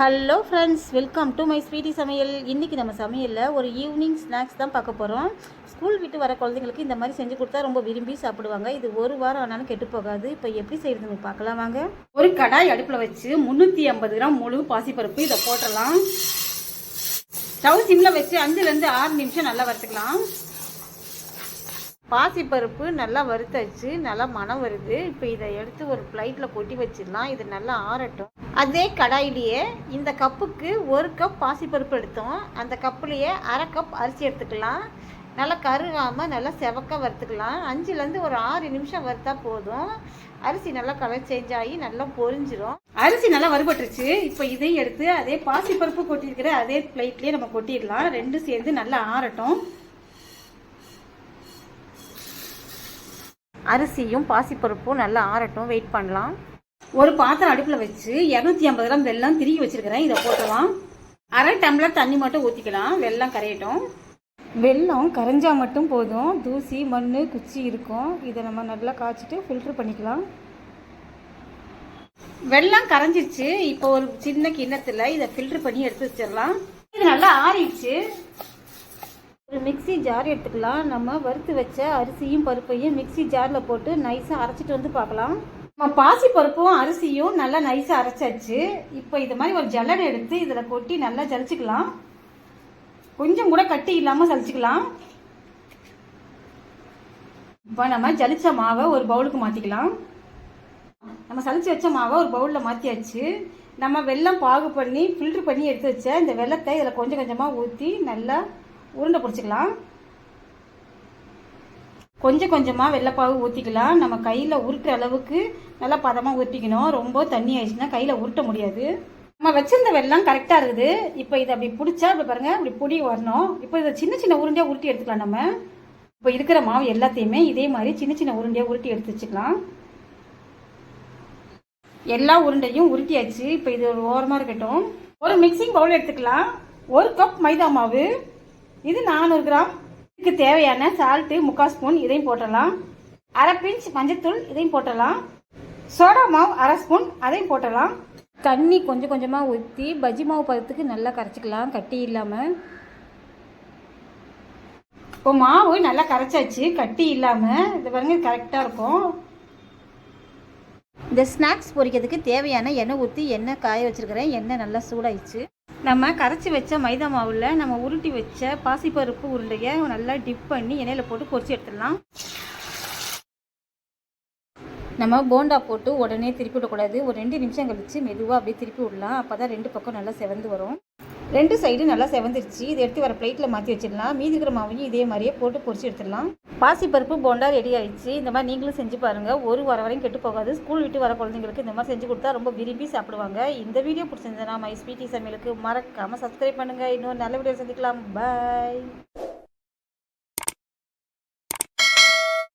Hello friends welcome to my sweety சமையல் இன்றைக்கி நம்ம சமையலில் ஒரு ஈவினிங் ஸ்நாக்ஸ் தான் பார்க்க போகிறோம் ஸ்கூல் விட்டு வர குழந்தைங்களுக்கு இந்த மாதிரி செஞ்சு கொடுத்தா ரொம்ப விரும்பி சாப்பிடுவாங்க. இது ஒரு வாரம் ஆனாலும் கெட்டு போகாது. இப்போ எப்படி செய்யறதுன்னு பார்க்கலாம் வாங்க. ஒரு கடாய் அடுப்பில் வச்சு முந்நூற்றி ஐம்பது கிராம் முழு பாசிப்பருப்பு இதை போட்டுடலாம். ஸ்டவ் சிம்மில் வச்சு அஞ்சுலேருந்து ஆறு நிமிஷம் நல்லா வறுத்துக்கலாம். பாசிப்பருப்பு நல்லா வறுத்தாச்சு. நல்லா மனம் வருது. இப்போ இதை எடுத்து ஒரு பிளைட்டில் கொட்டி வச்சிடலாம். இது நல்லா ஆறட்டும். அதே கடாயிலேயே இந்த கப்புக்கு ஒரு கப் பாசிப்பருப்பு எடுத்தோம். அந்த கப்புலேயே அரை கப் அரிசி எடுத்துக்கலாம். நல்லா கருகாமல் நல்லா செவக்க வறுத்துக்கலாம். அஞ்சுலேருந்து ஒரு ஆறு நிமிஷம் வறுத்தா போதும். அரிசி நல்லா கலர் சேஞ்ச் ஆகி நல்லா பொரிஞ்சிரும். அரிசி நல்லா வறுபட்டுருச்சு. இப்போ இதையும் எடுத்து அதே பாசிப்பருப்பு கொட்டியிருக்கிற அதே பிளேட்லேயே நம்ம கொட்டிடலாம். ரெண்டும் சேர்ந்து நல்லா ஆறட்டும். அரிசியும் பாசிப்பருப்பும் நல்லா ஆறட்டும். வெயிட் பண்ணலாம். ஒரு பாத்திரம் அடுப்பில் வச்சு இரநூத்தி ஐம்பது கிராம் வெள்ளம் திருகி வச்சிருக்கிறேன். இதை போட்டுடலாம். அரை டம்ளர் தண்ணி மட்டும் ஊற்றிக்கலாம் வெள்ளம் கரையட்டும். வெல்லம் கரைஞ்சா மட்டும் போதும். தூசி மண் குச்சி இருக்கும். இதை நம்ம நல்லா காய்ச்சிட்டு ஃபில்ட்ரு பண்ணிக்கலாம். வெள்ளம் கரைஞ்சிருச்சு. இப்போ ஒரு சின்ன கிண்ணத்தில் இதை ஃபில்ட்ரு பண்ணி எடுத்து வச்சிடலாம். இது நல்லா ஆறிடுச்சு. ஒரு மிக்ஸி ஜார் எடுத்துக்கலாம். நம்ம வறுத்து வச்ச அரிசியும் பருப்பையும் மிக்ஸி ஜாரில் போட்டு நைஸாக அரைச்சிட்டு வந்து பார்க்கலாம். நம்ம பாசி பருப்பும் அரிசியும் நல்லா நைஸாக அரைச்சாச்சு. இப்போ இது மாதிரி ஒரு ஜல்லடை எடுத்து இதில் கொட்டி நல்லா ஜலிச்சுக்கலாம். கொஞ்சம் கூட கட்டி இல்லாமல் சலிச்சுக்கலாம். இப்போ நம்ம ஜலிச்ச மாவை ஒரு பவுலுக்கு மாற்றிக்கலாம் நம்ம சலிச்சு வச்ச மாவை ஒரு பவுலில் மாற்றியாச்சு நம்ம வெல்லம் பாகு பண்ணி ஃபில்ட்ரு பண்ணி எடுத்து வச்ச இந்த வெள்ளத்தை இதில் கொஞ்சம் கொஞ்சமாக ஊற்றி நல்லா உருண்டை பிடிச்சிக்கலாம். கொஞ்சம் கொஞ்சமாக வெள்ளைப்பாவு ஊற்றிக்கலாம் நம்ம கையில் உருட்டுற அளவுக்கு நல்லா பதமாக ஊற்றிக்கணும் ரொம்ப தண்ணி ஆயிடுச்சுன்னா கையில் உருட்ட முடியாது. நம்ம வச்சிருந்த வெள்ளம் கரெக்டாக இருக்குது. இப்போ இதை அப்படி பிடிச்சா அப்படி பாருங்கள் அப்படி புடி வரணும். இப்போ இதை சின்ன சின்ன உருண்டையாக உருட்டி எடுத்துக்கலாம் நம்ம. இப்போ இருக்கிற மாவு எல்லாத்தையுமே இதே மாதிரி சின்ன சின்ன உருண்டையாக உருட்டி எடுத்து வச்சுக்கலாம். எல்லா உருண்டையும் உருட்டியாச்சு. இப்போ இது ஒரு ஓரமாக இருக்கட்டும். ஒரு மிக்சிங் பவுல் எடுத்துக்கலாம். ஒரு கப் மைதா மாவு. இது நானூறு கிராம். இதுக்கு தேவையான சால்ட்டு முக்கால் ஸ்பூன் இதையும் போட்டலாம். அரை பிஞ்ச் மஞ்சத்தூள் இதையும் போட்டலாம். சோடா மாவு அரை ஸ்பூன் அதையும் போட்டலாம். தண்ணி கொஞ்சம் கொஞ்சமாக ஊற்றி பஜ்ஜி மாவு பதத்துக்கு நல்லா கரைச்சிக்கலாம் கட்டி இல்லாமல் இப்போ மாவு நல்லா கரைச்சாச்சு கட்டி இல்லாமல் இது பாருங்க கரெக்டாக இருக்கும். இந்த ஸ்நாக்ஸ் பொரிக்கிறதுக்கு தேவையான எண்ணெய் ஊற்றி எண்ணெய் காய வச்சுருக்கிறேன். எண்ணெய் நல்லா சூடாயிடுச்சு. நம்ம கரைச்சி வச்ச மைதா மாவில் நம்ம உருட்டி வச்ச பாசிப்பருப்பு உருண்டையை நல்லா டிப் பண்ணி எண்ணெயில் போட்டு பொரிச்சு எடுத்துடலாம். நம்ம போண்டா போட்டு உடனே திருப்பி விடக்கூடாது. ஒரு ரெண்டு நிமிஷம் கழித்து மெதுவாக அப்படியே திருப்பி விடலாம். அப்போ தான் ரெண்டு பக்கம் நல்லா செவந்து வரும். ரெண்டு சைடு நல்லா செவந்துருச்சு. இதை எடுத்து வர பிளேட்டில் மாற்றி வச்சிடலாம். மீதி இருக்கிற மாவையும் இதே மாதிரியே போட்டு பொரிச்சு எடுத்துடலாம். பாசிப்பருப்பு போண்டா ரெடி ஆயிடுச்சு. இந்த மாதிரி நீங்களும் செஞ்சு பாருங்கள் ஒரு வாரம் வரையும் கெட்டு போகாது. ஸ்கூல் விட்டு வர குழந்தைங்களுக்கு இந்த மாதிரி செஞ்சு கொடுத்தா ரொம்ப விரும்பி சாப்பிடுவாங்க. இந்த வீடியோ பிடிச்சிருந்ததுன்னா மை ஸ்வீட்டி சமையலுக்கு மறக்காமல் சப்ஸ்கிரைப் பண்ணுங்கள் இன்னொரு நல்ல வீடியோ சந்திக்கலாம். பாய்